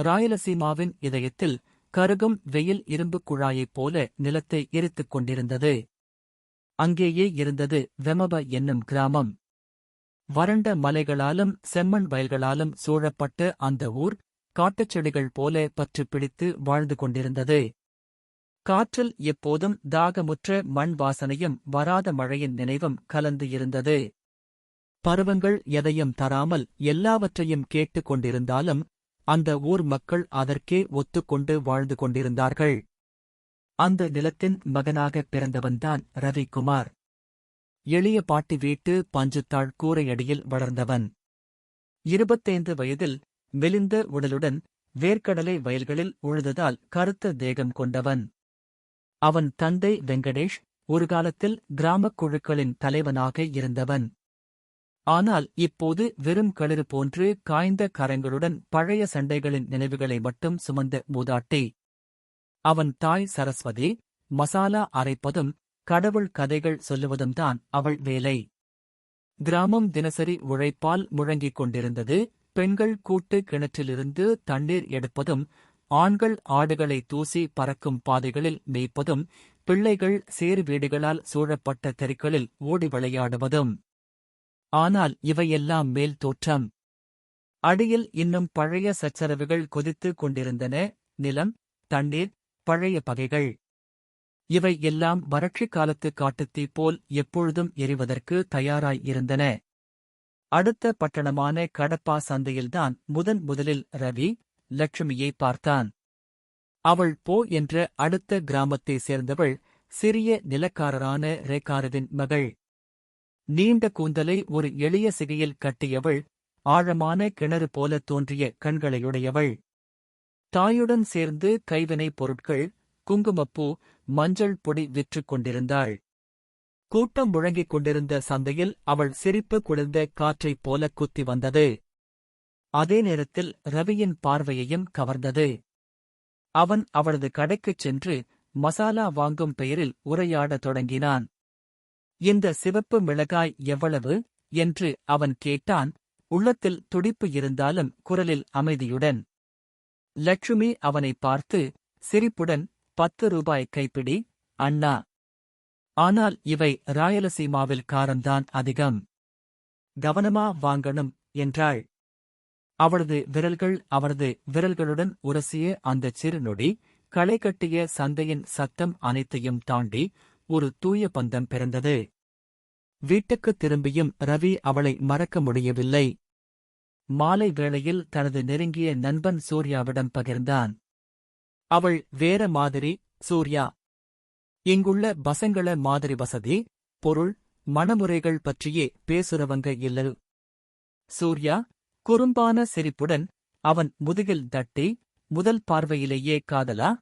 ராயலசீமாவின் இதயத்தில் கருகும் வெயில் இரும்புக் குழாயைப் போல நிலத்தை எரித்துக் கொண்டிருந்தது. அங்கேயே இருந்தது வெமப என்னும் கிராமம். வறண்ட மலைகளாலும் செம்மண் வயல்களாலும் சூழப்பட்ட அந்த ஊர் காட்டுச் செடிகள் போல பற்றுப் பிடித்து வாழ்ந்து கொண்டிருந்தது. காற்றில் எப்போதும் தாகமுற்ற மண் வாசனையும் வராத மழையின் நினைவும் கலந்து இருந்தது. பருவங்கள் எதையும் தராமல் எல்லாவற்றையும் கேட்டுக் கொண்டிருந்தாலும் அந்த ஊர் மக்கள் அதற்கே ஒத்துக்கொண்டு வாழ்ந்து கொண்டிருந்தார்கள். அந்த நிலத்தின் மகனாகப் பிறந்தவன்தான் ரவிக்குமார். எளிய பாட்டி வீட்டு பஞ்சுத்தாள் கூரையடியில் வளர்ந்தவன். இருபத்தைந்து வயதில் மெலிந்த உடலுடன் வேர்க்கடலை வயல்களில் உழுததால் கருத்த தேகம் கொண்டவன். அவன் தந்தை வெங்கடேஷ் ஒரு காலத்தில் கிராமக் குழுக்களின் தலைவனாக இருந்தவன். ஆனால் இப்போது வெறும் களிறு போன்று காய்ந்த கரங்களுடன் பழைய சண்டைகளின் நினைவுகளை மட்டும் சுமந்த மூதாட்டி. அவன் தாய் சரஸ்வதி மசாலா அரைப்பதும் கடவுள் கதைகள் சொல்லுவதும் தான் அவள் வேலை. கிராமம் தினசரி உழைப்பால் முழங்கிக் கொண்டிருந்தது பெண்கள் கூட்டு கிணற்றிலிருந்து தண்ணீர் எடுப்பதும் ஆண்கள் ஆடுகளை தூசி பறக்கும் பாதைகளில் மேய்ப்பதும் பிள்ளைகள் சேறு வீடுகளால் சூழப்பட்ட தெருக்களில் ஓடி விளையாடுவதும். ஆனால் இவையெல்லாம் மேல் தோற்றம். அடியில் இன்னும் பழைய சச்சரவுகள் கொதித்துக் கொண்டிருந்தன. நிலம் தண்ணீர் பழைய பகைகள். இவை எல்லாம் வறட்சி காலத்து காட்டுத்தீ போல் எப்பொழுதும் எரிவதற்கு தயாராய் இருந்தன. அடுத்த பட்டணமான கடப்பா சந்தையில்தான் முதன் முதலில் ரவி லட்சுமியை பார்த்தான். அவள் போ என்ற அடுத்த கிராமத்தைச் சேர்ந்தவள் சிறிய நிலக்காரரான ரேகாரவின் மகள். நீண்ட கூந்தலை ஒரு எளிய சிகையில் கட்டியவள் ஆழமான கிணறு போல தோன்றிய கண்களையுடையவள். தாயுடன் சேர்ந்து கைவினைப் பொருட்கள் குங்குமப்பூ மஞ்சள் பொடி விற்றுக் கொண்டிருந்தாள். கூட்டம் முழங்கிக் கொண்டிருந்த சந்தையில் அவள் சிரிப்பு குளிர்ந்த காற்றைப் போல குத்தி வந்தது. அதே நேரத்தில் ரவியின் பார்வையையும் கவர்ந்தது. அவன் அவளது கடைக்குச் சென்று மசாலா வாங்கும் பெயரில் உரையாடத் தொடங்கினான். இந்த சிவப்பு மிளகாய் எவ்வளவு? என்று அவன் கேட்டான். உள்ளத்தில் துடிப்பு இருந்தாலும் குரலில் அமைதியுடன். லட்சுமி அவனை பார்த்து சிரிப்புடன் பத்து ரூபாய் கைப்பிடி அண்ணா. ஆனால் இவை ராயலசீமாவில் காரம்தான் அதிகம். கவனமா வாங்கணும் என்றாள். அவளது விரல்கள் அவரது விரல்களுடன் உரசிய அந்தச் சிறு நொடி களை கட்டிய சந்தையின் சத்தம் அனைத்தையும் தாண்டி ஒரு தூய பந்தம் பிறந்தது. வீட்டுக்குத் திரும்பியும் ரவி அவளை மறக்க முடியவில்லை. மாலை வேளையில் தனது நெருங்கிய நண்பன் சூர்யாவிடம் பகிர்ந்தான். அவள் வேற மாதிரி சூர்யா. இங்குள்ள பசங்கள மாதிரி வசதி பொருள் மணமுறைகள் பற்றியே பேசுறவங்க இல்லல். சூர்யா குறும்பான சிரிப்புடன் அவன் முதுகில் தட்டி முதல் பார்வையிலேயே காதலா?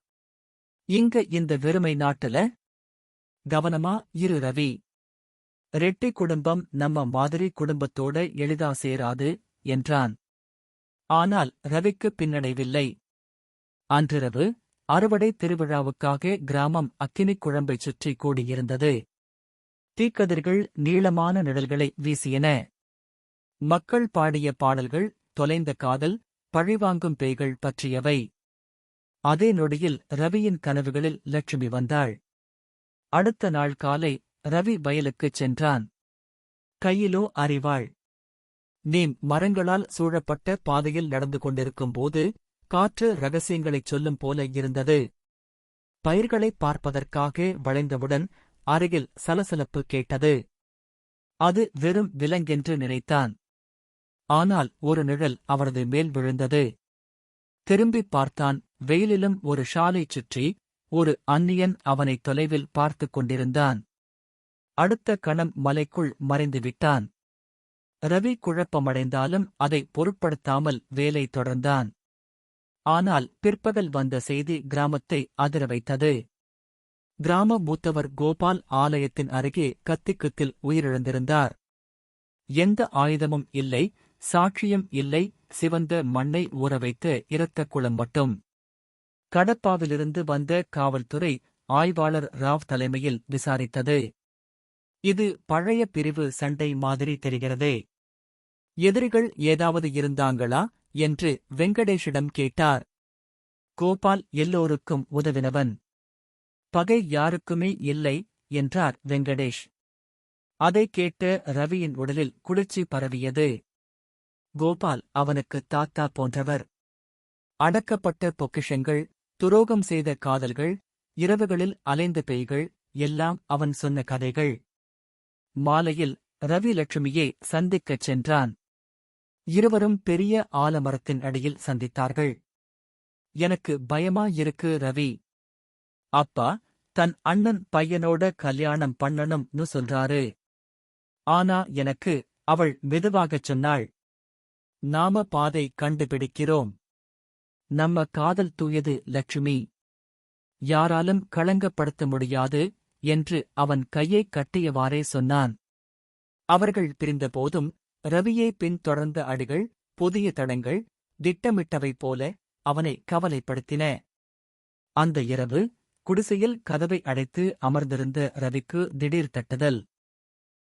இங்க இந்த வெறுமை நாட்டுல கவனமா இரு ரவி. ரெட்டி குடும்பம் நம்ம மாதிரி குடும்பத்தோட எளிதா சேராது என்றான். ஆனால் ரவிக்கு பின்னடைவில்லை. அன்றிரவு அறுவடை திருவிழாவுக்காக கிராமம் அக்கினிக் குழம்பைச் சுற்றி கூடியிருந்தது. தீக்கதிர்கள் நீளமான நிழல்களை வீசியன. மக்கள் பாடிய பாடல்கள் தொலைந்த காதல் பழிவாங்கும் பேய்கள் பற்றியவை. அதே நொடியில் ரவியின் கனவுகளில் லட்சுமி வந்தாள். அடுத்த நாள் காலை ரவி வயலுக்குச் சென்றான். கையிலோ அறிவாள் நீம் மரங்களால் சூழப்பட்ட பாதையில் நடந்து கொண்டிருக்கும்போது காற்று ரகசியங்களைச் சொல்லும் போல இருந்தது. பயிர்களைப் பார்ப்பதற்காக வளைந்தவுடன் அருகில் சலசலப்பு கேட்டது. அது வெறும் விலங்கென்று நினைத்தான். ஆனால் ஒரு நிழல் அவரது மேல் விழுந்தது. திரும்பிப் பார்த்தான். வெயிலிலும் ஒரு ஷாலைச் சுற்றி ஒரு அந்நியன் அவனை தொலைவில் பார்த்துக் கொண்டிருந்தான். அடுத்த கணம் மலைக்குள் மறைந்துவிட்டான். ரவி குழப்பமடைந்தாலும் அதை பொருட்படுத்தாமல் வேலை தொடர்ந்தான். ஆனால் பிற்பகல் வந்த செய்தி கிராமத்தை அதிர வைத்தது. கிராம மூத்தவர் கோபால் ஆலயத்தின் அருகே கத்திக்குத்தில் உயிரிழந்திருந்தார். எந்த ஆயுதமும் இல்லை சாட்சியம் இல்லை சிவந்த மண்ணை ஊற வைத்து இரத்த குளம் மட்டும். கடப்பாவிலிருந்து வந்த காவல்துறை ஆய்வாளர் ராவ் தலைமையில் விசாரித்தது. இது பழைய பிரிவு சண்டை மாதிரி தெரிகிறதே. எதிரிகள் ஏதாவது இருந்தாங்களா? என்று வெங்கடேஷிடம் கேட்டார். கோபால் எல்லோருக்கும் உதவினவன். பகை யாருக்குமே இல்லை என்றார் வெங்கடேஷ். அதைக் கேட்ட ரவியின் உடலில் குளிர்ச்சி பரவியது. கோபால் அவனுக்கு தாத்தா போன்றவர். அடக்கப்பட்ட பொக்கிஷங்கள் துரோகம் செய்த காதல்கள் இரவுகளில் அலைந்த பேய்கள் எல்லாம் அவன் சொன்ன கதைகள். மாலையில் ரவி லட்சுமியை சந்திக்கச் சென்றான். இருவரும் பெரிய ஆலமரத்தின் அடியில் சந்தித்தார்கள். எனக்கு பயமா இருக்கு ரவி. அப்பா தன் அண்ணன் பையனோட கல்யாணம் பண்ணணும்னு சொல்றாரு. ஆனா எனக்கு அவள் மெதுவாகச் சொன்னாள். நாம பாதை கண்டுபிடிக்கிறோம். நம்ம காதல் தூயது லட்சுமி. யாராலும் களங்கப்படுத்த முடியாது என்று அவன் கையைக் கட்டியவாறே சொன்னான். அவர்கள் பிரிந்தபோதும் ரவியை பின்தொடர்ந்த அடிகள் புதிய தடங்கள் திட்டமிட்டவை போல அவனை கவலைப்படுத்தின. அந்த இரவு குடிசையில் கதவை அடைத்து அமர்ந்திருந்த ரவிக்கு திடீர் தட்டுதல்.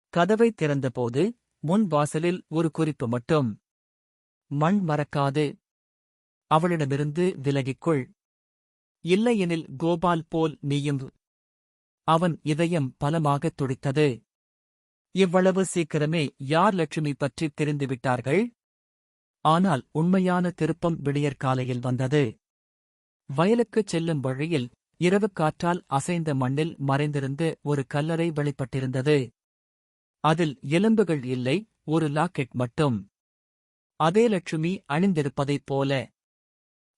கதவை திறந்தபோது முன் வாசலில் ஒரு குறிப்பு மட்டும். மண் மறக்காது அவளிடமிருந்து விலகிக்கொள். இல்லையெனில் கோபால் போல் நீயும் அவன் இதயம் பலமாகத் துடித்தது. இவ்வளவு சீக்கிரமே யார் லட்சுமி பற்றி தெரிந்துவிட்டார்கள்? ஆனால் உண்மையான திருப்பம் விடியற்காலையில் வந்தது. வயலுக்குச் செல்லும் வழியில் இரவு காற்றால் அசைந்த மண்ணில் மறைந்திருந்து ஒரு கல்லறை வெளிப்பட்டிருந்தது. அதில் எலும்புகள் இல்லை ஒரு லாக்கெட் மட்டும். அதே லட்சுமி அணிந்திருப்பதைப் போல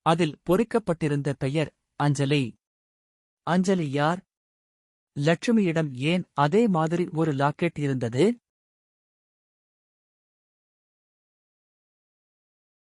அதில் பொறிக்கப்பட்டிருந்த பெயர் அஞ்சலி. அஞ்சலி யார்? லட்சுமியிடம் ஏன் அதே மாதிரி ஒரு லாக்கெட் இருந்தது?